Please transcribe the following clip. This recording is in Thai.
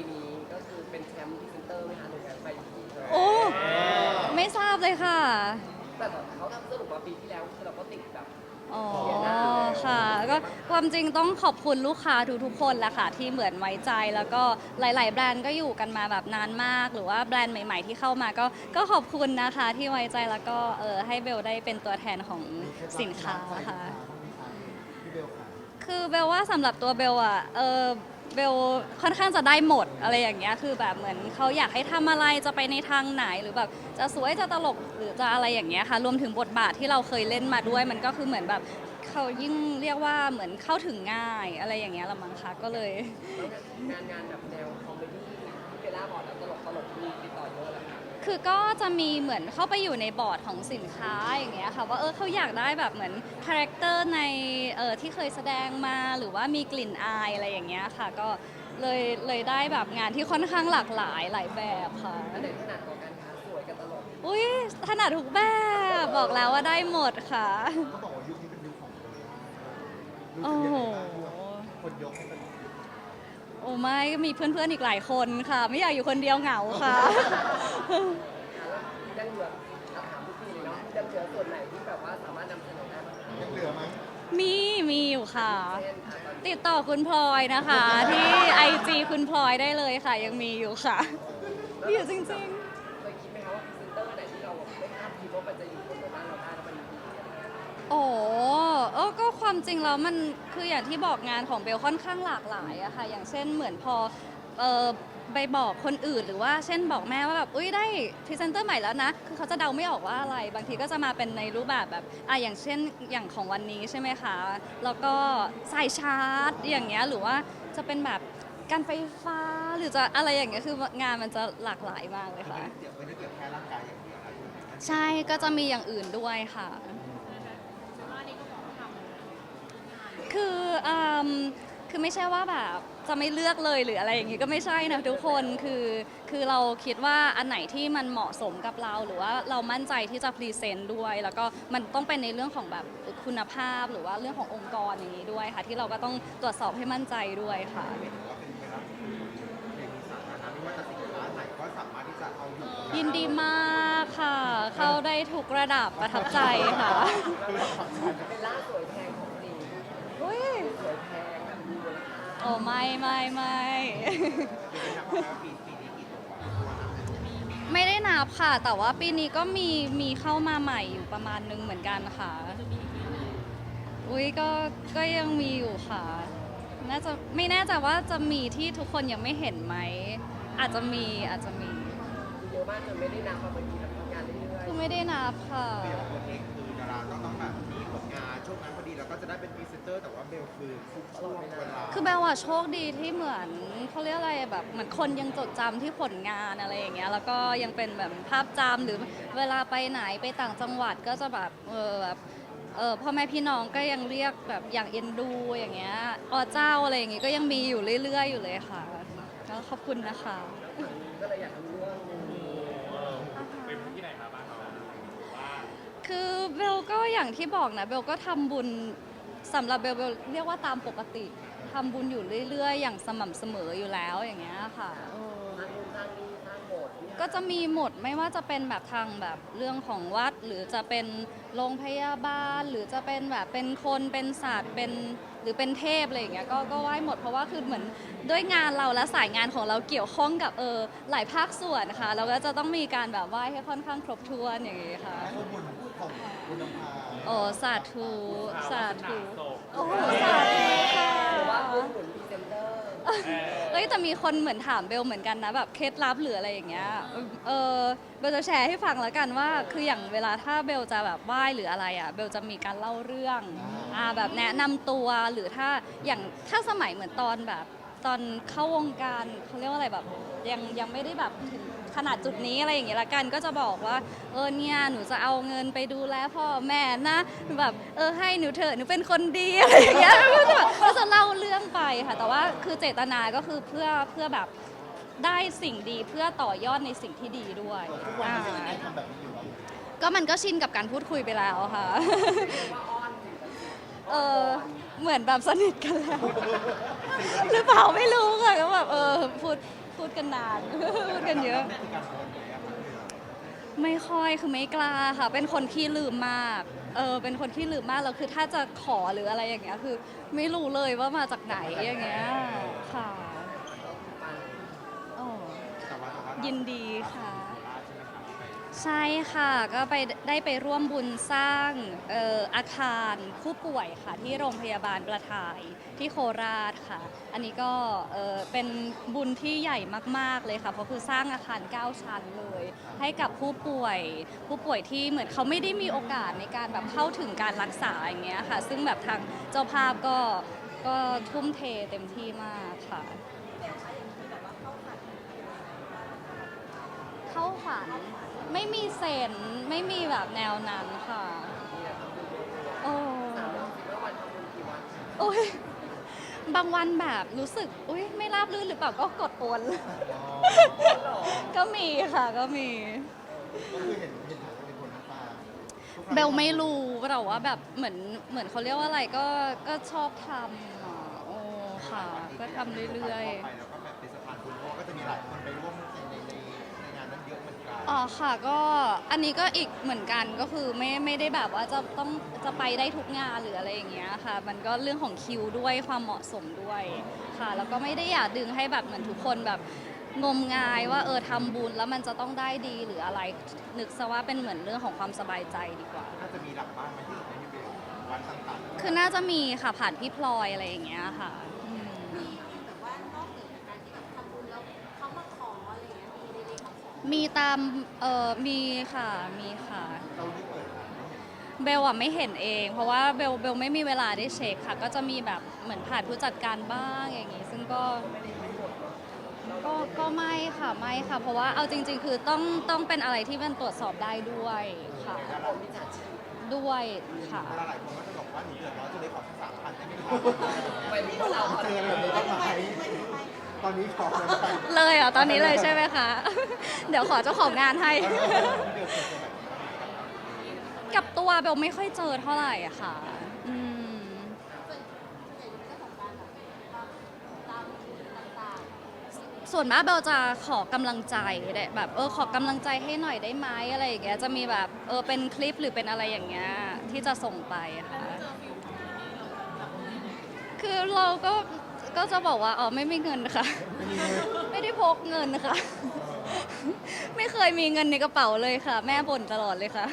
ปีนี้ก็คือเป็นแชมป์พรีเซนเตอร์ไหมคะหรือการไปที่เลยโอ้ไม่ทราบเลยค่ะ แต่แบบเขาทำสรุปมาปีที่แล้วคือเราก็ติดแบบ อ๋อค่ะ ก็ความจริงต้องขอบคุณลูกค้าทุกๆคนแหละค่ะ ที่เหมือนไว้ใจแล้วก็หลาย ๆ แบรนด์ก็อยู่กันมาแบบนานมาก หรือว่าแบรนด์ใหม่ ๆ ที่เข้ามาก็ก็ขอบคุณนะคะที่ไว้ใจแล้วก็เออให้เบลได้เป็นตัวแทนของสินค้าค่ะ พี่เบลค่ะ คือเบลว่าสำหรับตัวเบลอะเออ เบลค่อนข้างจะได้หมดอะไรอย่างเงี้ยคือแบบเหมือนเขาอยากให้ทำอะไรจะไปในทางไหนหรือแบบจะสวยจะตลกหรือจะอะไรอย่างเงี้ยค่ะ รวมถึงบทบาทที่เราเคยเล่นมาด้วย มันก็คือเหมือนแบบเขายิ่งเรียกว่าเหมือนเข้าถึงง่ายอะไรอย่างเงี้ยละมั้งคะก็เลยงานงานแบบแนวคอมเมดี้ที่เบลล่าบอกแล้วตลกตลกมีติดต่อเยอะแล้ว ค่ะคือก็จะมีเหมือนเข้าไปอยู่ในบอร์ดของสินค้าอย่างเงี้ยค่ะว่าเออเขาอยากได้แบบเหมือนคาแรคเตอร์ในเออที่เคยแสดงมาหรือว่ามีกลิ่นอายอะไรอย่างเงี้ยค่ะ ก็เลยเลยได้แบบงานที่ค่อนข้างหลากหลายหลายแบบค่ะอันไหนถนัดกว่ากันคะสวยกับตลกอุ้ยถนัดทุกแบบบอกแล้วว่าได้หมดค่ะเขาบอกว่ายุคนี้เป็นยุคของเบลล่าโอ้โหคนยกให้เป็น โอ้ไม่ก็มีเพื่อนๆอีกหลายคนค่ะ ไม่อยากอยู่คนเดียวเหงาค่ะ ยังเหลือเราถามทุกปีเลยเนาะยังเหลือส่วนไหนที่แบบว่าสามารถนำเสนอได้บ้างคะยังเหลือไหมมีมีอยู่ค่ะ เช่นอะตอนนี้ติดต่อคุณพลอยนะคะ ที่ไอจีคุณพลอยได้เลยค่ะ ยังมีอยู่ค่ะมีอยู่จริงเโอ้เออก็ความจริงแล้วมันคืออย่างที่บอกงานของเบลค่อนข้างหลากหลายอะค่ะ อย่างเช่นเหมือนพอเออไปบอกคนอื่นหรือว่าเช่นบอกแม่ว่าแบบอุ้ยได้พรีเซนเตอร์ใหม่แล้วนะ คือเขาจะเดาไม่ออกว่าอะไร บางทีก็จะมาเป็นในรูปแบบแบบอะอย่างเช่นอย่างของวันนี้ใช่ไหมคะ แล้วก็สายชาร์จอย่างเงี้ยหรือว่าจะเป็นแบบการไฟฟ้าหรือจะอะไรอย่างเงี้ยคืองานมันจะหลากหลายมากเลยค่ะ เดี๋ยวไม่ได้เกี่ยวแค่ร่างกายอย่างเดียวนะใช่ก็จะมีอย่างอื่นด้วยค่ะ คืออื มคือไม่ใช่ว่าแบบจะไม่เลือกเลยหรืออะไรอย่างงี้ก็ไม่ใช่นะทุกคนคือคือเราคิดว่าอันไหนที่มันเหมาะสมกับเราหรือว่าเรามั่นใจที่จะพรีเซนต์ด้วย แล้วก็มันต้องเป็นในเรื่องของแบบคุณภาพหรือว่าเรื่องขององค์กรอย่างนี้ด้วยค่ะ ที่เราก็ต้องตรวจสอบให้มั่นใจด้วยค่ะว่าเป็นไปรับเพลงสาธารณะไม่ว่าจะสินค้าไหนก็สามารถที่จะเอาอยู่กับยินดีมากค่ะ เข้าได้ทุกระดับประทับใจค่ะ เป็นล่าสวยแพงของจริง อุ้ย สวยแพงแบบมีมูลค่า โอ้ ไม่ไม่ไม่ปีปีนี้กี่ตัวไม่ได้นับค่ะ แต่ว่าปีนี้ก็มีมีเข้ามาใหม่อยู่ประมาณนึงเหมือนกันค่ะ อุ้ยก็ก็ยังมีอยู่ค่ะ น่าจะไม่แน่ใจว่าจะมีที่ทุกคนยังไม่เห็นไหม อาจจะมีอาจจะมี เยอะมากจนไม่ได้นับมาบางทีแบบทำงานเรื่อยคือไม่ได้นับค่ะเได้เป็นพรีเซนเตอร์แต่ว่าเบลคือทุกช่วงเวลาคือแบลว่าโชคดีที่เหมือนเขาเรียกอะไรแบบเหมือนคนยังจดจำที่ผลงานอะไรอย่างเงี้ยแล้วก็ยังเป็นแบบภาพจำหรือเวลาไปไหนไปต่างจังหวัดก็จะแบบเออแบบเออพ่อแม่พี่น้องก็ยังเรียกแบบอย่างเอ็นดูอย่างเงี้ยอ๋อเจ้าอะไรอย่างงี้ก็ยังมีอยู่เรื่อยๆ อยู่เลยค่ะก็ขอบคุณนะคะๆก็เลยอยากทำเรื่องนี้เป็นที่ไหนครับบ้านเราว่าคือเบลก็อย่างที่บอกนะเบลก็ทำบุญ สำหรับเบลเบลเรียกว่าตามปกติทำบุญอยู่เรื่อยๆ อย่างสม่ำเสมออยู่แล้วอย่างเงี้ยค่ะเออสร้างนู่นสร้างนี่สร้างโบสถ์เนี่ยก็จะมีหมดไม่ว่าจะเป็นแบบทางแบบเรื่องของวัด หรือจะเป็นโรงพยาบาล หรือจะเป็นแบบเป็นคนเป็นศาสตร์เป็นหรือเป็นเทพอะไรอย่างเงี้ยก็ก็ไหว้หมดเพราะว่าคือเหมือนด้วยงานเราและสายงานของเราเกี่ยวข้องกับเออหลายภาคส่วนค่ะเราก็จะต้องมีการแบบไหว้ให้ค่อนข้างครบถ้วนอย่างงี้ค่ะ ข้อมูลของคุณนภา โอ้สาธุสาธุโศกโอ้สาธุค่ะหรือว่าคุณหนุนพรีเซนเตอร์เอ้ยแต่มีคนเหมือนถามเบลเหมือนกันนะแบบเคล็ดลับหรืออะไรอย่างเงี้ยเออเบลจะแชร์ให้ฟังแล้วกันว่าคืออย่างเวลาถ้าเบลจะแบบไหว้หรืออะไรอะเบลจะมีการเล่าเรื่องอ่าแบบแนะนำตัวหรือถ้าอย่างถ้าสมัยเหมือนตอนแบบตอนเข้าวงการเขาเรียกว่าอะไรแบบยังยังไม่ได้แบบถึง ขนาดจุดนี้อะไรอย่างเงี้ยละกันก็จะบอกว่าเออเนี่ยหนูจะเอาเงินไปดูแลพ่อแม่นะแบบเออให้หนูเถอะหนูเป็นคนดีอะไรอย่างเงี้ยก็จะแบบก็จะเล่าเรื่องไปค่ะ แต่ว่าคือเจตนาก็คือเพื่อเพื่อแบบได้สิ่งดีเพื่อต่อยอดในสิ่งที่ดีด้วยทุกวันนี้อ่ายังทำแบบนี้อยู่ไหมก็มันก็ชินกับการพูดคุยไปแล้วค่ะว่าอ้อนถึงเออเหมือนแบบสนิทกันแล้ว หรือเปล่าไม่รู้ค่ะก็แบบเออพูดพูดกันนาน พูดกันเยอะมีการโอนไหมอะครับไม่ค่อยคือไม่กล้าค่ะ เป็นคนขี้ลืมมาก เออ เป็นคนขี้ลืมมากแล้วคือถ้าจะขอหรืออะไรอย่างเงี้ยคือ ไม่รู้เลยว่ามาจากไหนอย่างเงี้ยค่ะโอ้แต่ว่าแต่ว่ายินดีค่ะ ใช่ค่ะก็ไปได้ไปร่วมบุญสร้างเอ่ออาคารผู้ป่วยค่ะที่โรงพยาบาลประทายที่โคราชค่ะ อันนี้ก็เอ่อเป็นบุญที่ใหญ่มาก ๆเลยค่ะเพราะคือสร้างอาคาร 9 ชั้นเลย ให้กับผู้ป่วย ผู้ป่วยที่เหมือนเขาไม่ได้มีโอกาสในการแบบเข้าถึงการรักษาอย่างเงี้ยค่ะ ซึ่งแบบทางเจ้าภาพก็ก็ทุ่มเทเต็มที่มากค่ะ เข้าฝัน ไม่มีเซนไม่มีแบบแนวนั้นค่ะ โอ้สามรอบสิบห้าวันทำบุญกี่วันโอ้ยบางวันแบบรู้สึก อุ้ยไม่ราบรื่นหรือเปล่าก็กดโอน ก็มีค่ะก็มี ก็คือเห็นเห็นถ่ายเป็นคนน้ำตาทุกครั้งเบลไม่รู้แต่ว่าแบบเหมือนเหมือนเขาเรียกว่าอะไรก็ก็ชอบทำอะโอ้ค่ะ ก็ทำเรื่อย ไปแล้วก็แบบเป็นสะพานบุญเพราะว่าก็จะมีหลายคนไปร่วมในในในในงานนั้นเย อะเหมือนกันๆอ๋อค่ะก็อันนี้ก็อีกเหมือนกันก็คือไม่ไม่ได้แบบว่าจะต้องจะไปได้ทุกงานหรืออะไรอย่างเงี้ยค่ะ มันก็เรื่องของคิวด้วยความเหมาะสมด้วยค่ะ แล้วก็ไม่ได้อยากดึงให้แบบเหมือนทุกคนแบบงมงายว่าเออทำบุญแล้วมันจะต้องได้ดีหรืออะไรนึกซะว่าเป็นเหมือนเรื่องของความสบายใจดีกว่า น่าจะมีหลักบ้านมาที่ในเบลวันต่างๆคือน่าจะมีค่ะผ่านพี่พลอยอะไรอย่างเงี้ยค่ะ มมีตามเอ่อมีค่ะมีค่ะเราได้เปิดร้านไหมเบลอะไม่เห็นเอง เพราะว่าเบลเบลไม่มีเวลาได้เช็คค่ะ ก็จะมีแบบเหมือนผ่านผู้จัดการบ้างอย่างงี้ ซึ่งก็ก็ก็ไม่ค่ะไม่ค่ะ เพราะว่าเอาจริง ๆ คือต้องต้องเป็นอะไรที่มันตรวจสอบได้ด้วยค่ะแล้วผมมิจฉาชีพด้วยค่ะเวลาหลายคนก็จะบอกว่าหนูเดือดร้อนจะเลยขอสักสามพันได้ไหมคะไปที่เราเจออะไรแบบนี้บ้างไหม ตอนนี้ขอเงินไปเลยเหรอะตอนนี้เลยใช่ไหมคะ เดี๋ยวขอเจ้าของงานให้เออเบลเคยเจอแบบนี้บ้างไหมกับตัวเบลไม่ค่อยเจอเท่าไหร่อะค่ะ อืม ส่วนมากเบลจะขอกำลังใจได้แบบเออขอกำลังใจให้หน่อยได้ไหมอะไรอย่างเงี้ยจะมีแบบเออเป็นคลิปหรือเป็นอะไรอย่างเงี้ยที่จะส่งไปค่ะ คือเราก็ ก็จะบอกว่าอ๋อไม่มีเงินค่ะ ไม่ได้พกเงินค่ะ ไม่เคยมีเงินในกระเป๋าเลยค่ะ แม่บ่นตลอดเลยค่ะ